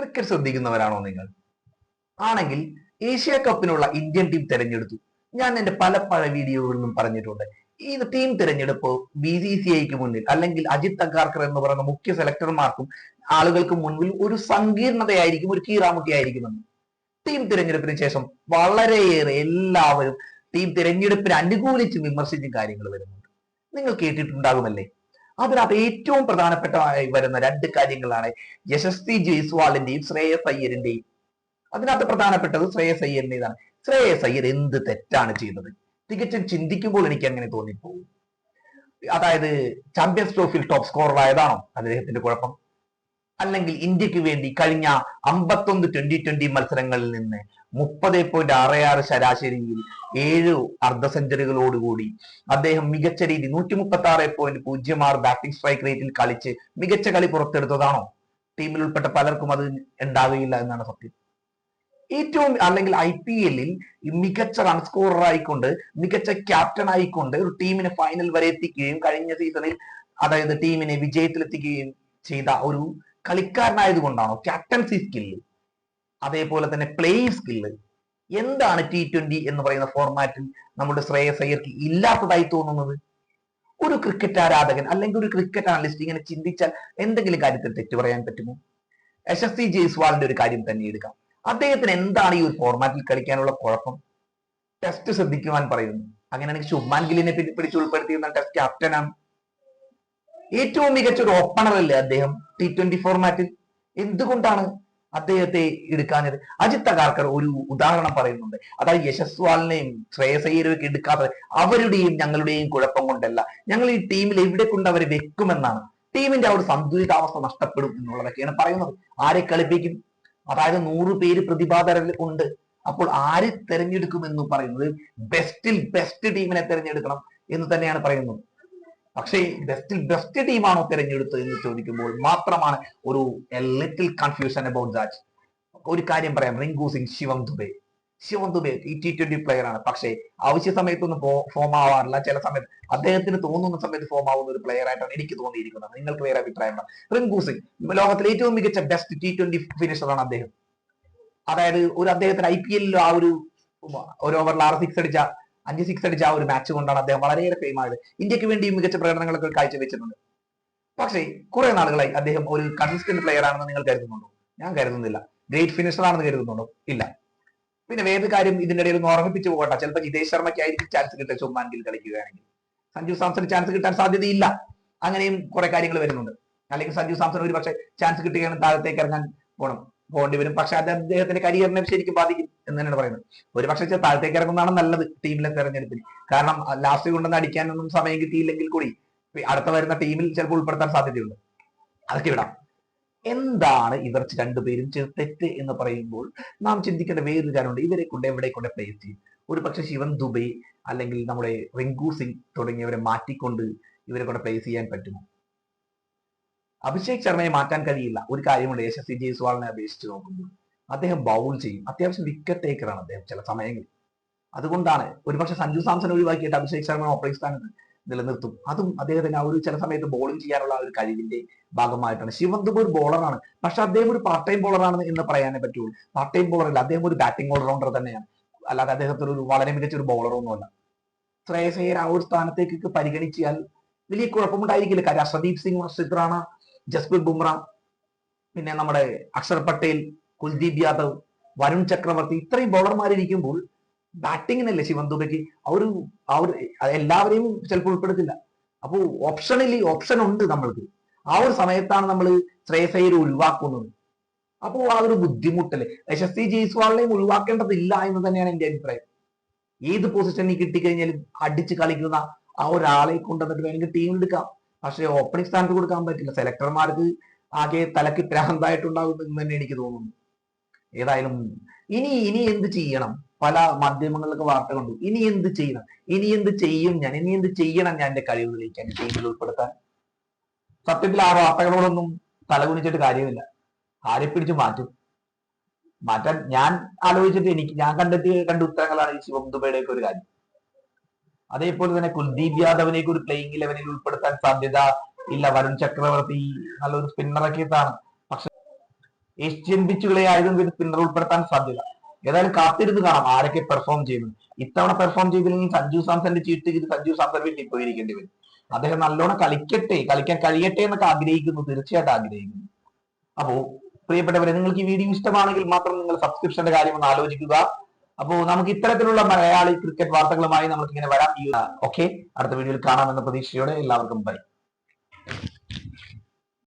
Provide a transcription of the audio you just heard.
Cricket ശ്രദ്ധിക്കുന്നവരാണോ നിങ്ങൾ? ആണെങ്കിൽ Asia കപ്പിനുള്ള Indian team തിരഞ്ഞെടുത്തു. ഞാൻ എന്റെ പല പല വീഡിയോകളിലും പറഞ്ഞിട്ടുണ്ട്. ഈ ടീം തിരഞ്ഞെടുപ്പ് ബി സി സി ഐക്ക് മുന്നിൽ അല്ലെങ്കിൽ അജിത് തങ്കാർക്കർ എന്ന് പറയുന്ന മുഖ്യ സെലക്ടർമാർക്കും ആളുകൾക്ക് മുൻപിൽ ഒരു സങ്കീർണതയായിരിക്കും ഒരു കീറാമുട്ടിയായിരിക്കുമെന്ന്. ടീം തിരഞ്ഞെടുപ്പിന് ശേഷം വളരെയേറെ എല്ലാവരും ടീം തിരഞ്ഞെടുപ്പിനെ അനുകൂലിച്ച് വിമർശിച്ചും കാര്യങ്ങൾ വരുന്നുണ്ട്. നിങ്ങൾ കേട്ടിട്ടുണ്ടാകുമല്ലേ? അതിനകത്ത് ഏറ്റവും പ്രധാനപ്പെട്ടതായി വരുന്ന രണ്ട് കാര്യങ്ങളാണ് യശസ്വി ജയ്സ്വാളിന്റെയും ശ്രേയസ് അയ്യരിന്റെയും. അതിനകത്ത് പ്രധാനപ്പെട്ടത് ശ്രേയസ് അയ്യരിന്റേതാണ്. ശ്രേയസ് അയ്യർ എന്ത് തെറ്റാണ് ചെയ്തത്? തികച്ചും ചിന്തിക്കുമ്പോൾ എനിക്ക് അങ്ങനെ തോന്നിപ്പോകും. അതായത് ചാമ്പ്യൻസ് ട്രോഫിയിൽ ടോപ്പ് സ്കോറർ ആയതാണോ അദ്ദേഹത്തിന്റെ കുഴപ്പം? അല്ലെങ്കിൽ ഇന്ത്യയ്ക്ക് വേണ്ടി കഴിഞ്ഞ അമ്പത്തൊന്ന് ട്വന്റി ട്വന്റി മത്സരങ്ങളിൽ നിന്ന് മുപ്പത് പോയിന്റ് ആറ് ആറ് ശരാശരിയിൽ ഏഴ് അർദ്ധ സെഞ്ചുറികളോടുകൂടി അദ്ദേഹം മികച്ച രീതി നൂറ്റി മുപ്പത്തി ആറ് പോയിന്റ് പൂജ്യം ആറ് ബാറ്റിംഗ് സ്ട്രൈക്ക് റേറ്റിൽ കളിച്ച് മികച്ച കളി പുറത്തെടുത്തതാണോ? ടീമിൽ ഉൾപ്പെട്ട പലർക്കും അത് ഉണ്ടാവുകയില്ല എന്നാണ് സത്യം. ഏറ്റവും അല്ലെങ്കിൽ ഐ പി എല്ലിൽ മികച്ച റൺ സ്കോറർ ആയിക്കൊണ്ട് മികച്ച ക്യാപ്റ്റൻ ആയിക്കൊണ്ട് ഒരു ടീമിനെ ഫൈനൽ വരെ എത്തിക്കുകയും കഴിഞ്ഞ സീസണിൽ അതായത് ടീമിനെ വിജയത്തിലെത്തിക്കുകയും ചെയ്ത ഒരു കളിക്കാരനായത് കൊണ്ടാണോ ക്യാപ്റ്റൻസി സ്കില്ല് അതേപോലെ തന്നെ പ്ലേയിങ് സ്കില്ല് എന്താണ് ടി ട്വന്റി എന്ന് പറയുന്ന ഫോർമാറ്റിൽ നമ്മുടെ ശ്രേയസ് അയ്യർക്ക് ഇല്ലാത്തതായി തോന്നുന്നത്? ഒരു ക്രിക്കറ്റ് ആരാധകൻ അല്ലെങ്കിൽ ഒരു ക്രിക്കറ്റ് അനലിസ്റ്റ് ഇങ്ങനെ ചിന്തിച്ചാൽ എന്തെങ്കിലും കാര്യത്തിൽ തെറ്റ് പറയാൻ പറ്റുമോ? യശസ്വി ജയ്സ്വാളിന്റെ ഒരു കാര്യം തന്നെ എടുക്കാം. അദ്ദേഹത്തിന് എന്താണ് ഈ ഒരു ഫോർമാറ്റിൽ കളിക്കാനുള്ള കുഴപ്പം? ടെസ്റ്റ് ശ്രദ്ധിക്കുവാൻ പറയുന്നു. അങ്ങനെയാണെങ്കിൽ ശുഭ്മാൻ ഗില്ലിനെ പിടി- പിടിച്ച് ഉൾപ്പെടുത്തിയിരുന്ന ടെസ്റ്റ് ക്യാപ്റ്റനാണ് ഏറ്റവും മികച്ച ഒരു ഓപ്പണർ അല്ലേ അദ്ദേഹം ടി ട്വന്റി ഫോർമാറ്റിൽ എന്തുകൊണ്ടാണ് അദ്ദേഹത്തെ എടുക്കാഞ്ഞത്. അജിത് തകാർക്കർ ഒരു ഉദാഹരണം പറയുന്നുണ്ട്. അതായത് യശസ്വാലിനെയും ശ്രേയസയ്യരും എടുക്കാത്തത് അവരുടെയും ഞങ്ങളുടെയും കുഴപ്പം കൊണ്ടല്ല. ഞങ്ങൾ ഈ ടീമിൽ എവിടെ കൊണ്ട് അവരെ വെക്കുമെന്നാണ്. ടീമിന്റെ ആ ഒരു സന്തുലിതാവസ്ഥ നഷ്ടപ്പെടും എന്നുള്ളതൊക്കെയാണ് പറയുന്നത്. ആരെ കളിപ്പിക്കും? അതായത് നൂറ് പേര് പ്രതിഭാതരൽ ഉണ്ട്. അപ്പോൾ ആര് തെരഞ്ഞെടുക്കും എന്ന് പറയുന്നത് ബെസ്റ്റിൽ ബെസ്റ്റ് ടീമിനെ തെരഞ്ഞെടുക്കണം എന്ന് തന്നെയാണ് പറയുന്നത്. പക്ഷേ ബെസ്റ്റിൽ ബെസ്റ്റ് ടീമാണോ തിരഞ്ഞെടുത്തത് എന്ന് ചോദിക്കുമ്പോൾ മാത്രമാണ് ഒരു ലിറ്റിൽ കൺഫ്യൂഷൻ അബൌട്ട് ദാറ്റ് ഒരു കാര്യം പറയാം. റിങ്കു സിംഗ് ശിവം ദുബെ. ശിവം ദുബെ ഈ ടി ട്വന്റി പ്ലെയർ ആണ്. പക്ഷേ ആവശ്യ സമയത്തൊന്നും ഫോം ആവാറില്ല. ചില സമയത്ത് അദ്ദേഹത്തിന് തോന്നുന്ന സമയത്ത് ഫോം ആവുന്ന ഒരു പ്ലെയർ ആയിട്ടാണ് എനിക്ക് തോന്നിയിരിക്കുന്നത്. നിങ്ങൾക്ക് വേറെ അഭിപ്രായമാണ് റിങ്കു സിംഗ് ലോകത്തിലെ ഏറ്റവും മികച്ച ബെസ്റ്റ് ടി ട്വന്റി ഫിനിഷറാണ് അദ്ദേഹം. അതായത് ഒരു അദ്ദേഹത്തിന് ഐ പി എല്ലിൽ ആ ഒരു ഒരു ഓവറിൽ ആറ് സിക്സ് അടിച്ച അഞ്ച് സിക്സ് അടിച്ച ആ ഒരു മാച്ച് കൊണ്ടാണ് അദ്ദേഹം വളരെയേറെ ഫെയിം ആയത്. ഇന്ത്യയ്ക്ക് വേണ്ടി മികച്ച പ്രകടനങ്ങളൊക്കെ കാഴ്ചവെച്ചിട്ടുണ്ട്. പക്ഷേ കുറെ നാളുകളായി അദ്ദേഹം ഒരു കൺസിസ്റ്റന്റ് പ്ലെയർ ആണെന്ന് നിങ്ങൾ കരുതുന്നുണ്ടോ? ഞാൻ കരുതുന്നില്ല. ഗ്രേറ്റ് ഫിനിഷർ ആണെന്ന് കരുതുന്നുണ്ടോ? ഇല്ല. പിന്നെ വേറെ കാര്യം ഇതിന്റെ ഇടയിൽ ഒന്ന് ഓർമ്മിപ്പിച്ചു പോകട്ടെ. ചിലപ്പോൾ ജിതേഷ് ശർമ്മയ്ക്കായിരിക്കും ചാൻസ് കിട്ടുക ചുമ്മാൻ ഗിൽ കളിക്കുകയാണെങ്കിൽ. സഞ്ജു സാംസൺ ചാൻസ് കിട്ടാൻ സാധ്യതയില്ല. അങ്ങനെയും കുറെ കാര്യങ്ങൾ വരുന്നുണ്ട്. അല്ലെങ്കിൽ സഞ്ജു സാംസൺ ഒരു പക്ഷേ ചാൻസ് കിട്ടുകയാണെങ്കിൽ താഴത്തേക്ക് ഇറങ്ങാൻ പോകണം പോകേണ്ടി വരും. പക്ഷെ അത് അദ്ദേഹത്തിന്റെ കരിയറിനെ ശരിക്കും ബാധിക്കും എന്ന് തന്നെയാണ് പറയുന്നത്. ഒരു പക്ഷെ താഴത്തേക്ക് ഇറങ്ങുന്നതാണ് നല്ലത് ടീമിലെ തെരഞ്ഞെടുപ്പിൽ. കാരണം ലാസ്റ്റ് കൊണ്ടുവന്ന് അടിക്കാനൊന്നും സമയം കിട്ടിയില്ലെങ്കിൽ കൂടി അടുത്ത വരുന്ന ടീമിൽ ചിലപ്പോൾ ഉൾപ്പെടുത്താൻ സാധ്യതയുണ്ട്. അതൊക്കെ വിടാം എന്താണ് ഇവർ രണ്ടുപേരും ചെയ്ത തെറ്റ് എന്ന് പറയുമ്പോൾ നാം ചിന്തിക്കേണ്ട വേറൊരു കാര്യമുണ്ട്. ഇവരെ കൊണ്ട് എവിടെ കൊണ്ട് പ്ലേസ് ചെയ്യും? ഒരു പക്ഷെ ശിവൻ ദുബൈ അല്ലെങ്കിൽ നമ്മുടെ റിങ്കു സിംഗ് തുടങ്ങിയവരെ മാറ്റിക്കൊണ്ട് ഇവരെ കൊണ്ട് പ്ലേസ് ചെയ്യാൻ പറ്റുമോ? അഭിഷേക് ശർമ്മയെ മാറ്റാൻ കഴിയില്ല. ഒരു കാര്യമുണ്ട്. യശസ്വി ജയ്സ്വാളിനെ അപേക്ഷിച്ച് നോക്കുമ്പോൾ. അദ്ദേഹം ബൗൾ ചെയ്യും. അത്യാവശ്യം വിക്കറ്റ് ടേക്കറാണ് അദ്ദേഹം ചില സമയങ്ങളിൽ. അതുകൊണ്ടാണ് ഒരുപക്ഷെ സഞ്ജു സാംസൺ ഒഴിവാക്കിയിട്ട് അഭിഷേക് ശർമ്മ ഓപ്പറേറ്റ് സ്ഥാനത്ത് നിലനിർത്തും. അതും അദ്ദേഹത്തിന് ആ ഒരു ചില സമയത്ത് ബോളിംഗ് ചെയ്യാനുള്ള ആ ഒരു കഴിവിന്റെ ഭാഗമായിട്ടാണ്. ശിവൻ ഒരു ബോളറാണ് പക്ഷെ അദ്ദേഹം ഒരു പാർട്ട് ടൈം ബോളറാണ് എന്ന് പറയാനേ പറ്റുള്ളൂ. പാർട്ട് ടൈം ബോളറല്ല അദ്ദേഹം ഒരു ബാറ്റിംഗ് ഓൾറൗണ്ടർ തന്നെയാണ്. അല്ലാതെ അദ്ദേഹത്തിന് ഒരു വളരെ മികച്ച ഒരു ബോളറൊന്നുമല്ല ശ്രേയസ് അയ്യർ ആ ഒരു സ്ഥാനത്തേക്ക് പരിഗണിച്ചാൽ വലിയ കുഴപ്പമുണ്ടായിരിക്കില്ല. കാര്യം അർഷദീപ് സിംഗ് റാണ ജസ്പ്രീത് ബുംറ പിന്നെ നമ്മുടെ അക്ഷർ പട്ടേൽ കുൽദീപ് യാദവ് വരുൺ ചക്രവർത്തി ഇത്രയും ബൗളർമാരിയ്ക്കുമ്പോൾ ബാറ്റിങ്ങിനല്ലേ ശിവൻ ദുബയ്ക്ക്? ആ ഒരു എല്ലാവരെയും ചിലപ്പോൾ ഉൾപ്പെടുത്തില്ല. അപ്പോൾ ഓപ്ഷനിൽ ഓപ്ഷൻ ഉണ്ട് നമ്മൾക്ക്. ആ ഒരു സമയത്താണ് നമ്മൾ ശ്രേയസ് ഒഴിവാക്കുന്നത്. അപ്പോൾ ആ ഒരു ബുദ്ധിമുട്ടല്ലേ? യശസ്വി ജയ്സ്വാളിനെയും ഒഴിവാക്കേണ്ടതില്ല എന്ന് തന്നെയാണ് എന്റെ അഭിപ്രായം. ഏത് പൊസിഷനിൽ കിട്ടിക്കഴിഞ്ഞാലും അടിച്ച് കളിക്കുന്ന ആ ഒരാളെ കൊണ്ടുവന്നിട്ട് വേണമെങ്കിൽ ടീം എടുക്കാം. പക്ഷേ ഓപ്പണിംഗ് സ്ഥാനത്ത് കൊടുക്കാൻ പറ്റില്ല. സെലക്ടർമാർക്ക് ആകെ തലക്ക് പ്രാന്തായിട്ടുണ്ടാകും എന്ന് തന്നെ എനിക്ക് തോന്നുന്നു. ഏതായാലും ഇനി ഇനി എന്ത് ചെയ്യണം? പല മാധ്യമങ്ങളിലൊക്കെ വാർത്ത കണ്ടു. ഇനി എന്ത് ചെയ്യണം? ഇനി എന്ത് ചെയ്യും ഞാൻ? ഇനി എന്ത് ചെയ്യണം ഞാൻ എന്റെ കഴിവ് തെളിയിക്കാൻ? ടീമിൽ ഉൾപ്പെടുത്താൻ? സത്യത്തിൽ ആ വാർത്തകളോടൊന്നും തലകുനിച്ചിട്ട് കാര്യമില്ല. ആരെ പിടിച്ചു മാറ്റും? മാറ്റാൻ ഞാൻ ആലോചിച്ചിട്ട് എനിക്ക് ഞാൻ കണ്ടെത്തിയ കണ്ട ഉത്തരങ്ങളാണ് ഈ ശിവം ദുബൈയുടെ ഒക്കെ ഒരു കാര്യം. അതേപോലെ തന്നെ കുൽദീപ് യാദവിനെ ഒരു പ്ലേയിങ് ഇലവനിൽ ഉൾപ്പെടുത്താൻ സാധ്യത ഇല്ല. വരുൺ ചക്രവർത്തി നല്ലൊരു സ്പിന്നറൊക്കെ ആണ് പക്ഷെ ഏഷ്യൻ പിച്ചുകളെ ആയതുകൊണ്ട് ഇത് സ്പിന്നർ ഉൾപ്പെടുത്താൻ സാധ്യത. ഏതായാലും കാത്തിരുന്ന് കാണാം ആരൊക്കെ പെർഫോം ചെയ്യുന്നു ഇത്തവണ പെർഫോം ചെയ്തില്ലെങ്കിൽ സഞ്ജു സാംസന്റെ ചീട്ട് ചെയ്ത് സഞ്ജു സാംസൺ വീട്ടിൽ പോയിരിക്കേണ്ടി വരും. അദ്ദേഹം നല്ലോണം കളിക്കട്ടെ കളിക്കാൻ കഴിയട്ടെ എന്നൊക്കെ ആഗ്രഹിക്കുന്നു. തീർച്ചയായിട്ടും ആഗ്രഹിക്കുന്നു. അപ്പോ പ്രിയപ്പെട്ടവരെ നിങ്ങൾക്ക് ഈ വീഡിയോ ഇഷ്ടമാണെങ്കിൽ മാത്രം നിങ്ങൾ സബ്സ്ക്രിപ്ഷന്റെ കാര്യം ഒന്ന് ആലോചിക്കുക. അപ്പോ നമുക്ക് ഇത്തരത്തിലുള്ള മലയാളി ക്രിക്കറ്റ് വാർത്തകളുമായി നമുക്ക് ഇങ്ങനെ വരാം ഓക്കെ. അടുത്ത വീഡിയോയിൽ കാണാമെന്ന പ്രതീക്ഷയോടെ എല്ലാവർക്കും ബൈ.